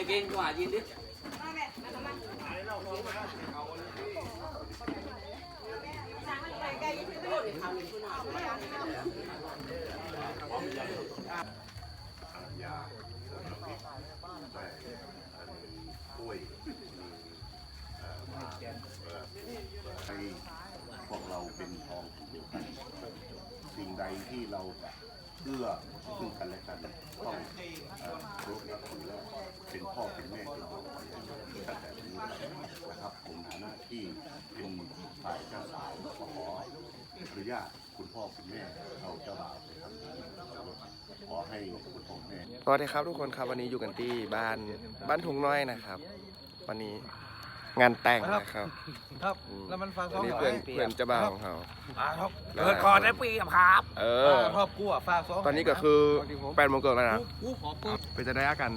nghe kia quả gì đi ยาแต่ถ้วยมีเอ่อมาเอ่อให้พวกเราเป็นทองถุงกันสิ่งใดที่เราเอื้อซึ่งกันและกันต้องเอ่อรู้และคุณและเป็นพ่อเป็นแม่เป็นน้องกันตั้งแต่นี้ไปนะครับผมฐานะที่เป็นฝ่ายเจ้าสาวก็ขออนุญาตคุณพ่อคุณแม่เอาเจ้าบ่าวไปทำพิธีขอให้คุณพ่อแม่ ส วัสดีครับทุกคนครับวันนี้อยู่กันที่บ้านบ้านทุงน้อยนะครับ วันนี้งานแต่งนะครับครับ แล้วมันฟังวัซ้อนงนี้เพื่อนเพื่อนเจะบ่าวของเขา อ่าครับแล้วเกิดก่อนได้ปีกับครับ เอเอออครอบครัวฝากซ้องตอนนี้ก็คือแปดโมงเกินแล้วนะกูขอปืนเป็นจะได้อากัน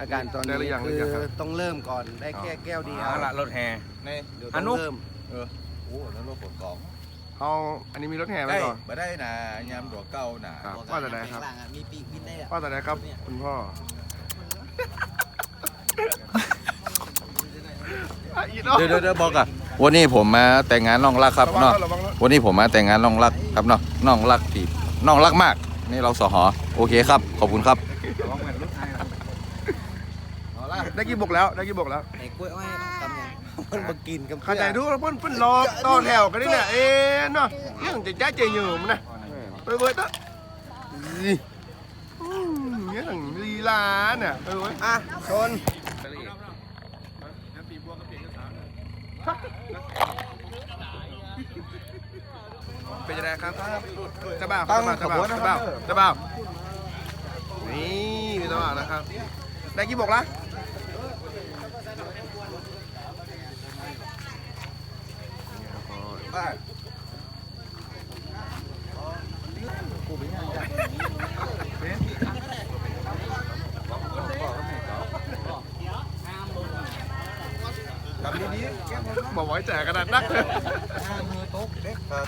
อาการตอนได้นี้หรือยังหรืคือยังครับต้องเริ่มก่อนได้แค่แก้วเดียวเอาละรถแห่ในเดี๋ยวอต้นุองเริ่มเออโอ้แล้วรถขนของ เขาอันนี้มีรถแห่ไหมได้ก่อน มาได้นะยามดอกเก้าน่ะครับ ว่าแต่ไหนครับมีปีกบินได้อะว่าแต่ไหนครับ คุณพ่ออะอีกเนาะเดี๋ยวเดี๋ยวเดี๋ยวบอกอะวันนี้ผมมาแต่งงานน้องรักครับระวังเนาะระวังรถวันนี้ผมมาแต่งงานน้องรักครับเนาะน้องรักที่น้องรักมาก นี่เราสหอโอเคครับ ขอบคุณครับได้กี่บกแล้ว ได้กี่บกแล้ว ไอ้กล้วยอ้อย ทำยังมันมากินกับเข้าใจดูเพิ่นเพิ่นรอต่อแถวกันนี่เนี่ยเอ๊ะเนาะยังจะจ้าเจยอยู่มันนะไปเว้ยตะอีอืมเนี่ยถึงลีลาเนี่ยไปเว้ยอะชนเป็นยังไงครับจะบ่าวจะบ่าวจะบ่าวจะบ่าวจะบ่าวนี่จะบ่าวนะครับได้กี่บกละ ได้ บอกไว้แจกกระดาษนักเลยมือโต๊ะเด็กครับ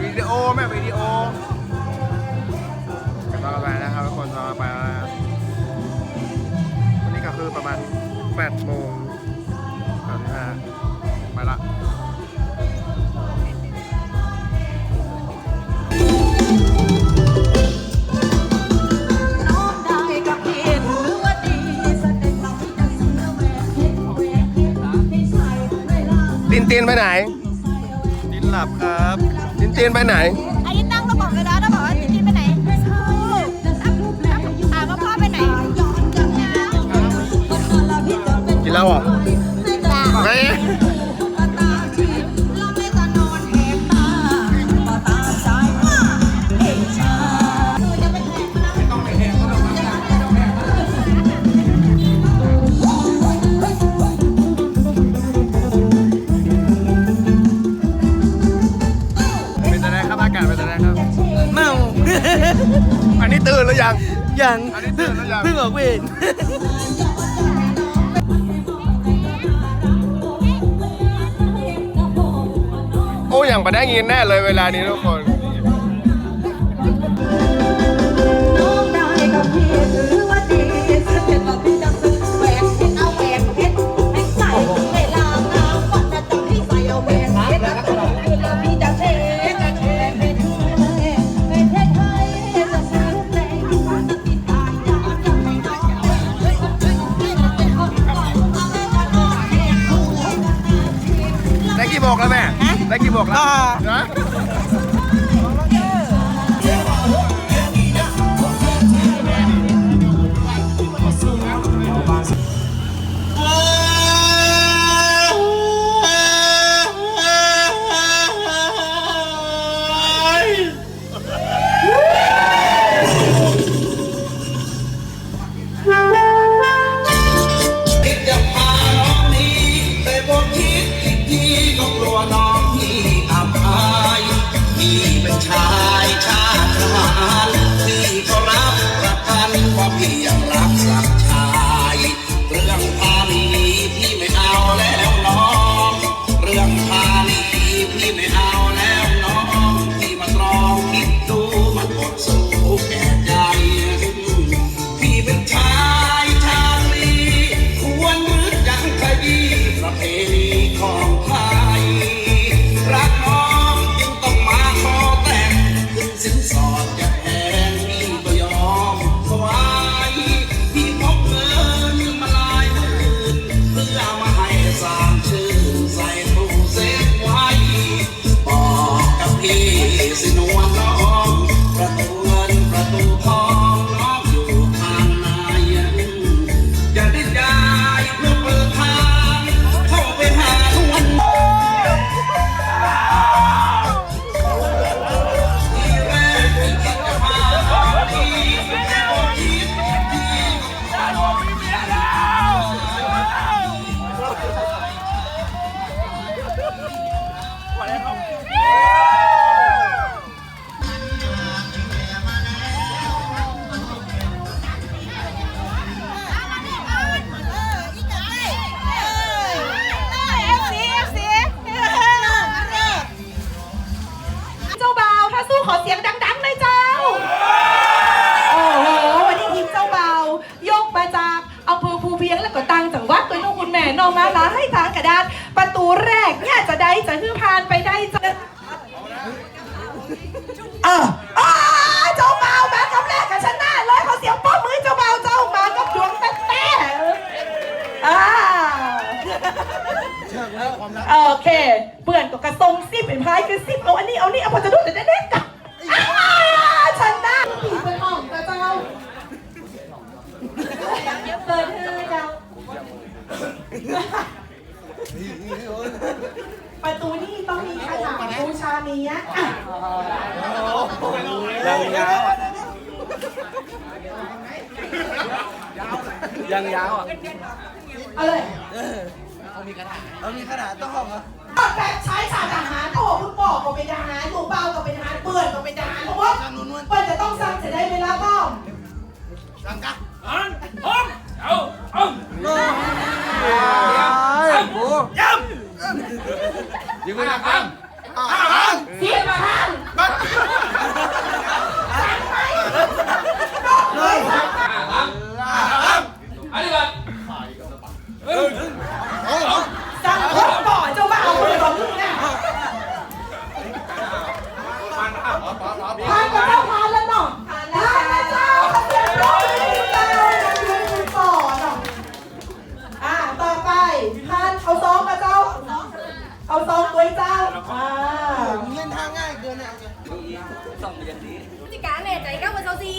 วิดีโอแม่วิดีโอ ณ8โมงสามห้าไปละน้องได้กับเห็นหรือว่าดีแสดงเราไม่ได้เสื้อแหวนเพชรแหวนเพชรให้ใส่เวลาตินตินไปไหน ดินหลับครับ ตินตินไปไหน กินเหล้าเหรอจ้าไม่เราไม่จะนอนแหกตามาตาใจว่าเองชาจะไปแหกนะเป็นอะไรครับอากาศเป็นอะไรครับ เมาอันนี้ตื่นหรือยัง ยังอันนี้ตื่นหรือยัง เพิ่งออกเวร อย่างไม่ได้ยินแน่เลยเวลานี้ทุกคน น้องได้กับเห็นหรือ พียงแล้วก็ตังจังหวัดตัวน้องคุณแม่น้องมาลาให้ทางกระดาน ประตูแรกเนี่ยจะได้จะฮือพานไปได้จะเอออ่าเจ้าบ่าวมากับแรกกับชนะเลยขอเสียงป้อมมือเจ้าบ่าวเจ้ามากับดวงแต่แต่อ่าโอเค เปื่อนก็กระทรงซิบเป็นพายคือซิบเอาอันนี้เอานี่เอาพอจะดูแต่เด็กๆกับ ประตูนี่ต้องมีขนาดบูชาเนี้ยอะยังยาวอะยังยาวอะเอาเลยเอามีขนาดต้องห้องอะแบบใช้สารทหารโอ้โหเพิ่งบอกก็เป็นทหารถูกเบาก็เป็นทหารเปื่อนก็เป็นทหารเพราะว่าเปื่อจะต้องสั่งเสร็จได้เวลาบ้าง ยิงไปนะครับเสียมาทางสั่ง เอาซองตัวเจ้าอ่าเล่นทางง่ายเกินอะผู้จัดการแน่ใจก็มาเซาซี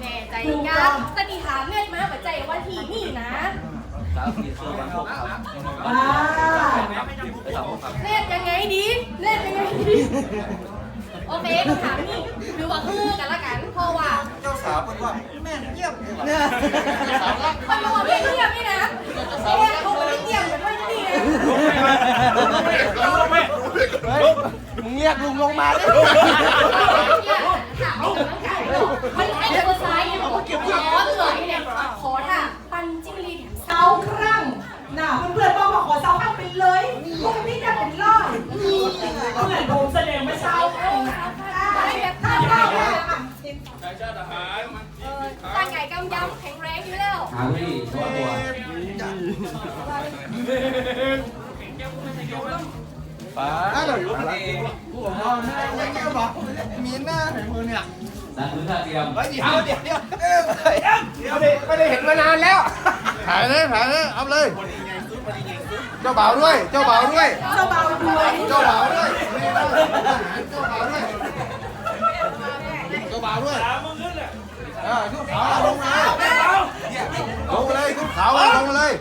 แน่ใจก็สติถามเงินมาปัจจัยวันที่นี่นะอ่าเล่นยังไงดีเล่นยังไงดีโอเคถามนี่หรือว่าคือกันละกันเพราะว่าเจ้าสาวเป็นว่าแม่เยี่ยมคนบอกว่าไม่เทียมนี่นะไอ้เนี่ยเขาไม่ได้เทียมเหมือนว่าที่นี่นะ มึงเรียกลุงลงมาดิเนี่ยถามว่าต้องการมันไอ้เบอร์ซ้ายเนี่ยบอกเก็บร้อนเลยเนี่ยขอท่าปันจิ้งหรีดเสาครั่งน่ะเพื่อนๆบอกว่าขอเสาครั่งไปเลยพวกนี้จะเป็นร้อยเพื่อนโดนแสดงไม่เสาครั่งนะได้แบบถ้าข้าวได้ได้นะร่างกายกำยำแข็งแรงอยู่แล้ว มีหน้าไหนมือเนี่ยไม่ได้เห็นมานานแล้ว ถ่ายเลยถ่ายเลยเอาเลย เจ้าบ่าวด้วย เจ้าบ่าวด้วย เจ้าบ่าวด้วย เจ้าบ่าวด้วยนี่นะเจ้าบ่าวด้วย เจ้าบ่าวด้วยเออทุกขาวลงมาลงมาเลยทุกขาวลงมาเลย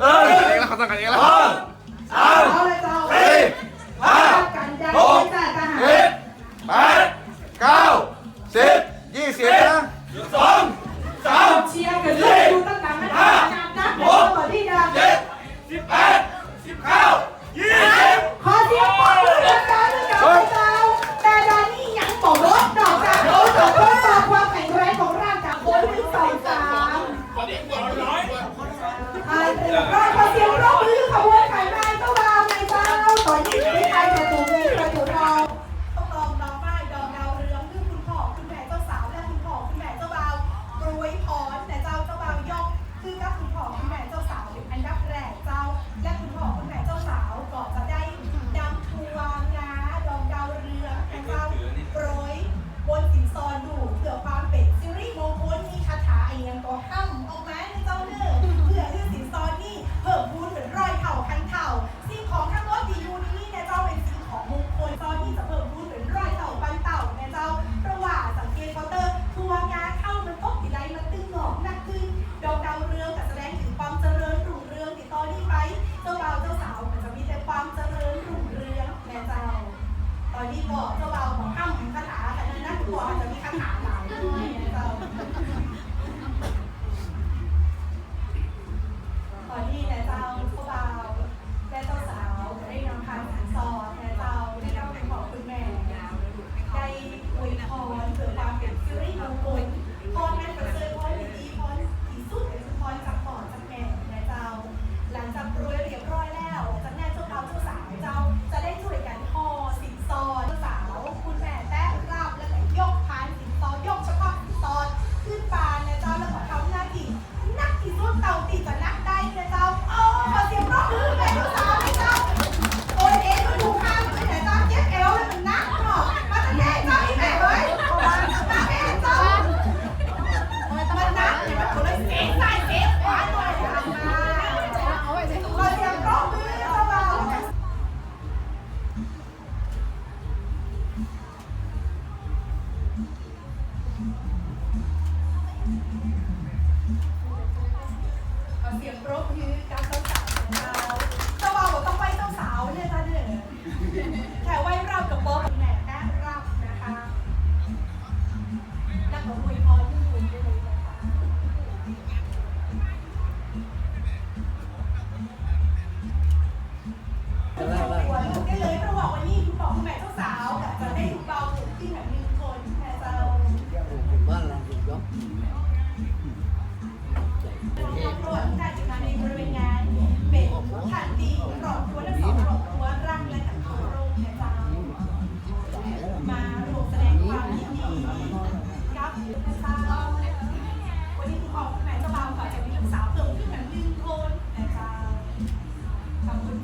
เออเองแล้วเขาต้องกันเองแล้วเอาเลยเขาสี่ห้ากันยาหกจ่ายทหาหก เสียงปรบมือกับ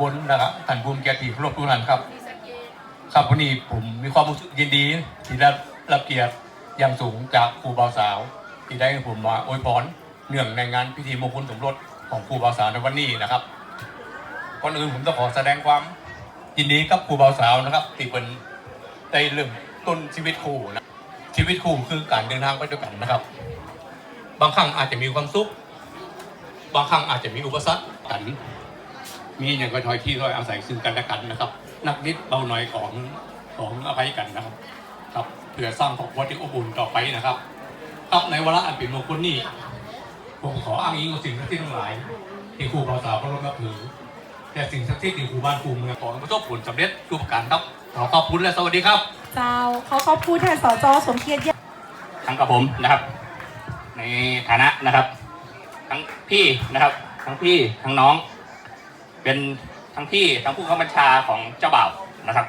บลนะครับท่านภูมิเกียรติครบทุกท่านครับ ครับวันนี้ผมมีความรู้สึกยินดีที่ได้รับเกียรติอย่างสูงจากครูบ่าวสาว ที่ได้ให้ผมมาอวยพรเนื่องในงานพิธีมงคลสมรสของครูบ่าวสาวในวันนี้นะครับก่อนอื่นผมต้องขอแสดงความยินดีกับครูบ่าวสาวนะครับที่เป็นได้เริ่มต้นชีวิตครูนะชีวิตครูคือการเดินทางไปด้วยกันนะครับ บางครั้งอาจจะมีความสุข บางครั้งอาจจะมีอุปสรรคกัน มีอย่างก็ถอยที่ถอยอาศัยซึ่งกันและกันนะครับนักนิดเบาหน่อยของของอภัยกันนะครับ ครับเพื่อสร้างครอบครัวที่อบอุ่นต่อไปนะครับ ครับในวาระอันเป็นมงคลนี้ผมขออ้างอิงกับสิ่งศักดิ์สิทธิ์ทั้งหลายที่ครูภาษาพระรมนับถือแต่สิ่งศักดิ์สิทธิ์ที่ครูบ้านครูเมืองขอให้ประสบผลสำเร็จทุกประการครับขอขอบคุณและสวัสดีครับเจ้าเขาขอบคุณแทนสจสมเกียรติทั้งกับผมนะครับ ในฐานะนะครับ ทั้งพี่นะครับ ทั้งพี่ทั้งน้อง เป็นทั้งพี่ทั้งผู้ข้าบัญชาของเจ้าบ่าวนะครับ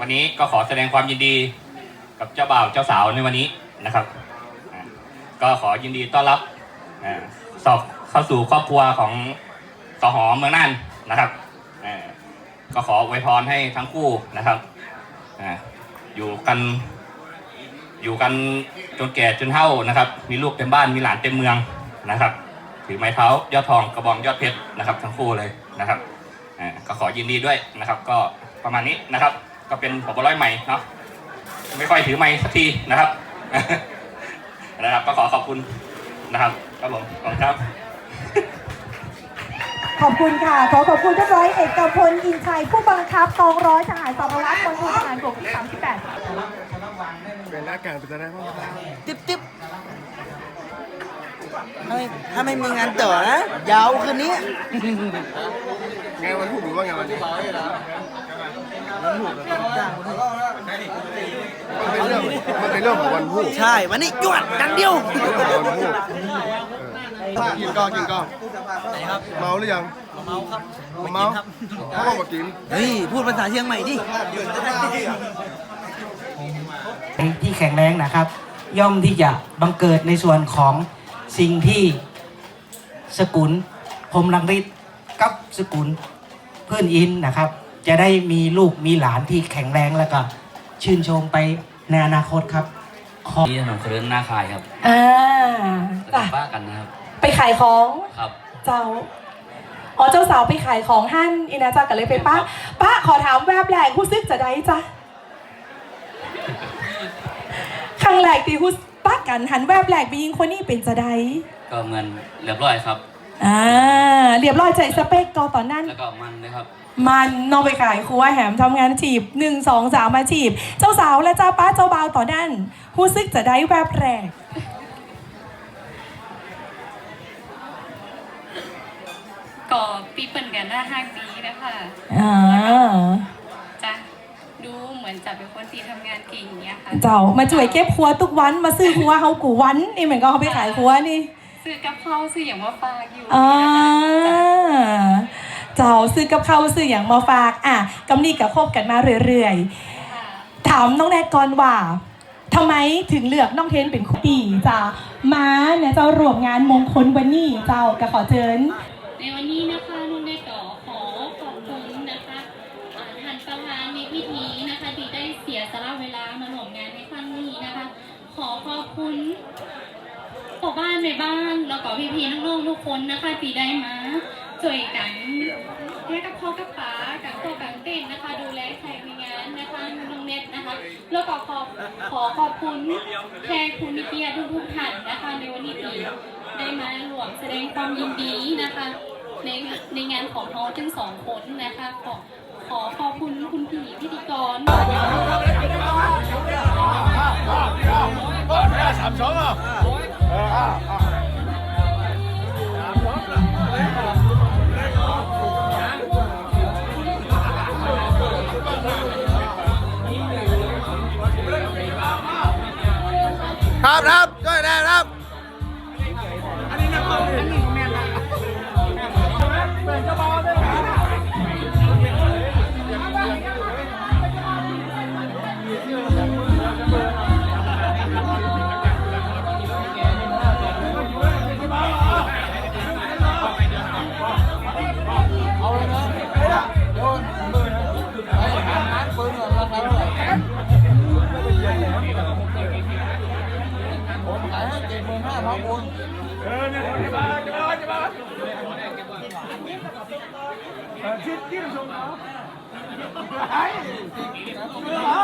วันนี้ก็ขอแสดงความยินดีกับเจ้าบ่าวเจ้าสาวในวันนี้นะครับ ก็ขอยินดีต้อนรับสอบเข้าสู่ครอบครัวของสหอเมืองน่านนะครับก็ขออวยพรให้ทั้งคู่นะครับอ่าอยู่กันอยู่กันจนแก่จนเฒ่านะครับ มีลูกเต็มบ้านมีหลานเต็มเมืองนะครับ ถือไม้เท้ายอดทองกระบองยอดเพชรนะครับ ทั้งคู่เลย นะครับอ่าก็ขอยินดีด้วยนะครับ ก็ประมาณนี้นะครับ ก็เป็นผบร้อยใหม่เนาะไม่ค่อยถือไม้สักทีนะครับนะครับ ก็ขอขอบคุณนะครับครับผมขอบคุณครับขอบคุณค่ะ ขอขอบคุณท่านร้อยเอกกำพลอินชัยผู้บังคับกองร้อยทหารสารวัตรมณฑลทหารบกที่38เป็นอาการเป็นอะไรบ้างติ๊บติ๊บ ถ้าไม่ถ้าไม่มีงานต่อนะยาวคืนนี้ไงวันพุธหรือว่าไงวันนี้วันพุธมันเป็นเรื่องมันเป็นเรื่องของวันพุธใช่ วันนี้จวดกันเดียววันพุธกินก้อนกินก้อนเมาหรือยัง เมาครับเมาเขาบอกมากินเฮ้ย พูดภาษาเชียงใหม่ดิที่แข็งแรงนะครับ ย่อมที่จะบังเกิดในส่วนของ สิ่งที่สกุลพรหมรังฤทธิ์กับสกุลเพื่อนอินนะครับ จะได้มีลูกมีหลานที่แข็งแรงแล้วก็ ชื่นชมไปในอนาคตครับขอที่ถนนคนเดินหน้าคายครับอ่าแล้วจ้ะก็บ้ากันนะครับ ไปขายของครับ เจ้าอ๋อเจ้าสาวไปขายของหั่นอินาจ้ากันเลยไปป้าป้าขอถามแวบแรกผู้ซึกจะได้จ้ะครั้งแรกที่ผู้ป้า กันหันแวบแรกไปยิงคนนี้เป็นจะได้ก็เหมือนเรียบร้อยครับ อ่าเรียบร้อยใจสเปคก็ตอนนั้น แล้วก็มันนะครับมันนอกไปขายครัวแหมทำงานจีบหนึ่งสองสามมาจีบเจ้าสาวและเจ้าป้าเจ้าบ่าวต่อนั่นผู้ซึกจะได้แวบแรกก็ปีเปิ่นกันได้ห้าปีนะคะอ่าจะดูเหมื อนจะเป็นคนที่ทำงานเก่งอย่างเงี้ยค่ะเจ้ามาจ่วยเก็บครัวทุกวันมาซื้อครัวเขากูวันนี่เหมือนก็เขาไปขายครัวนี่ซื้อกับข้าวซื้ออย่างว่าฝากอยู่อ่าเนี่ยค่ะเจ้าซื้อกับข้าวซื้ออย่างมาฝากอะกำนี่กับคบกันมาเรื่อยค่ะๆ ถามน้องแนทก่อนว่าทำไมถึงเลือกน้องเทนเป็นคู่ปีจ้ามาเนี่ยเจ้ารวมงานมงคลวันนี้เจ้าก็ขอเชิญ ในวันนี้นะคะลุงได้ต่อขอขอบคุณนะคะอ่าท่านประธานในพิธีนะคะที่ได้เสียสละเวลามาร่วมงานในครั้งนี้นะคะ ขอขอบคุณพ่อ บ้านในบ้านแล้วก็พี่ๆน้องๆทุกคนนะคะที่ได้มาช่วยกันแค่กับพ่อกับป๋ากับตัวกับเต้นนะคะ ดูแลแขกในงานนะคะน้องเน็ตนะคะ แล้วก็ขอขอขอบคุณแขกคุณนิเกียรติทุกท่านนะคะ ในวันนี้ที่ได้มารวมแสดงความยินดีนะคะ ในในงานของเราทั้งสองคนนะคะขอขอขอบคุณคุณผีพิธีกร ครับครับ ห้าพร้อมคุณเออเนี่ยจะมาจะมาจะมาชิดกิ้มชมเขาไอ้เหรอ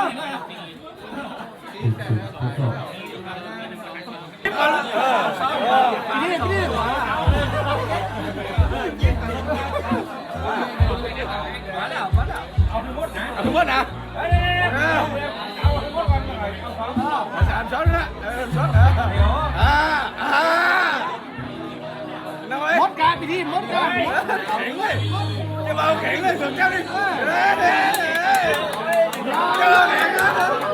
นี่นี่หวานเอาไปหมดนะเอาไปหมดนะ ไปที่มดการแข็งเลยจะมาเอาแข็งเลยสมเจ้าดิเฮ้ยเฮ้ยเฮ้ยจะมาเอาแข็งเลย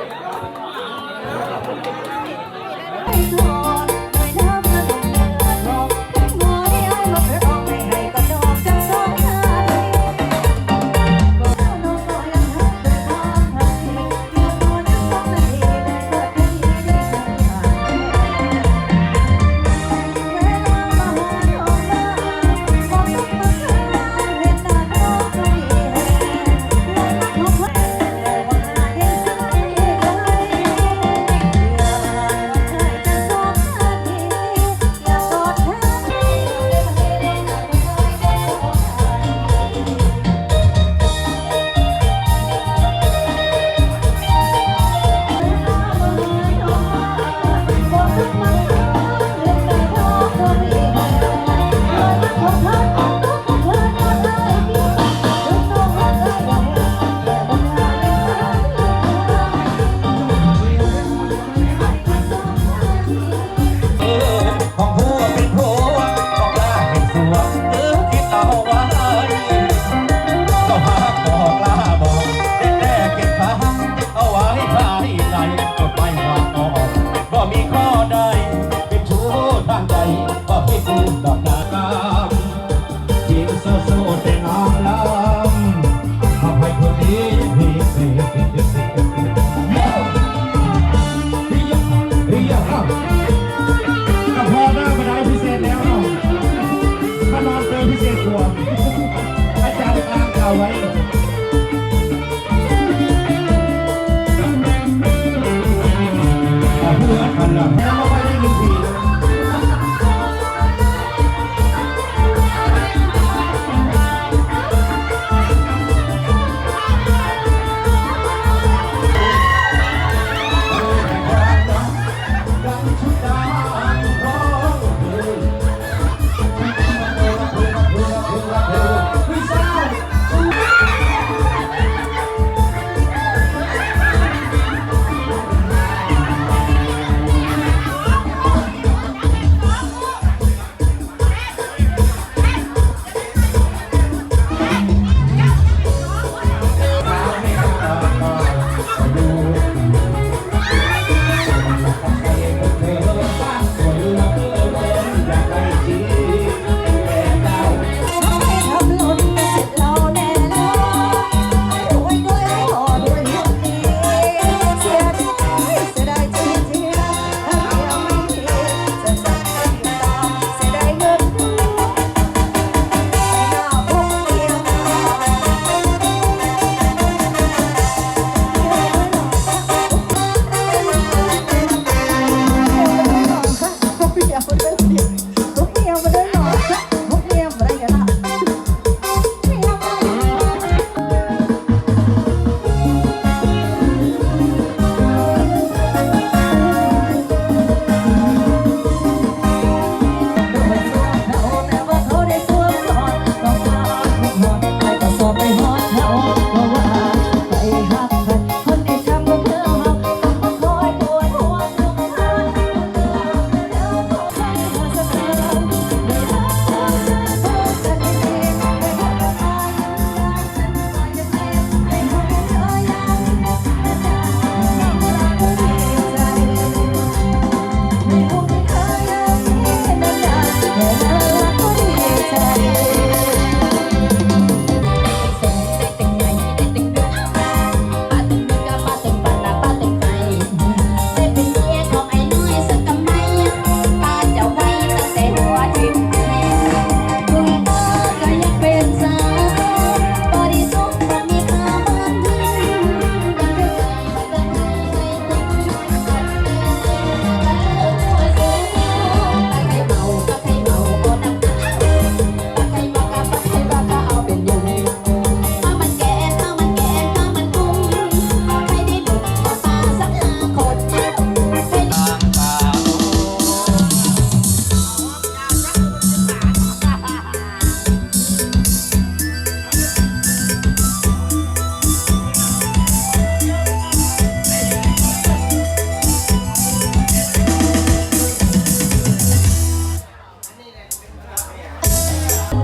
ไว้ผู้อ่านละ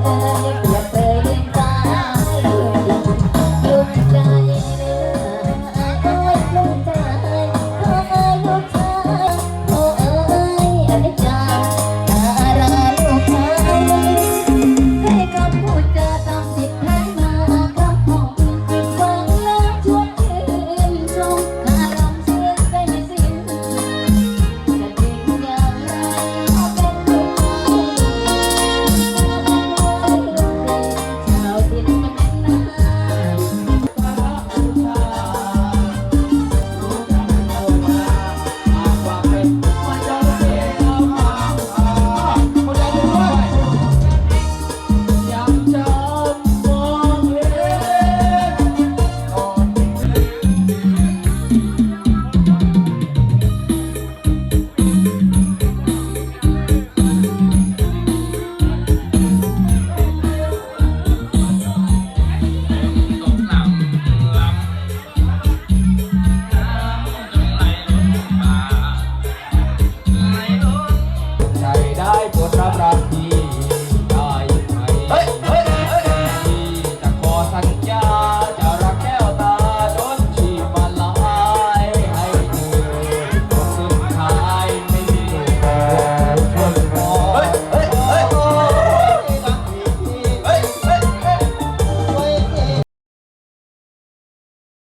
Yeah.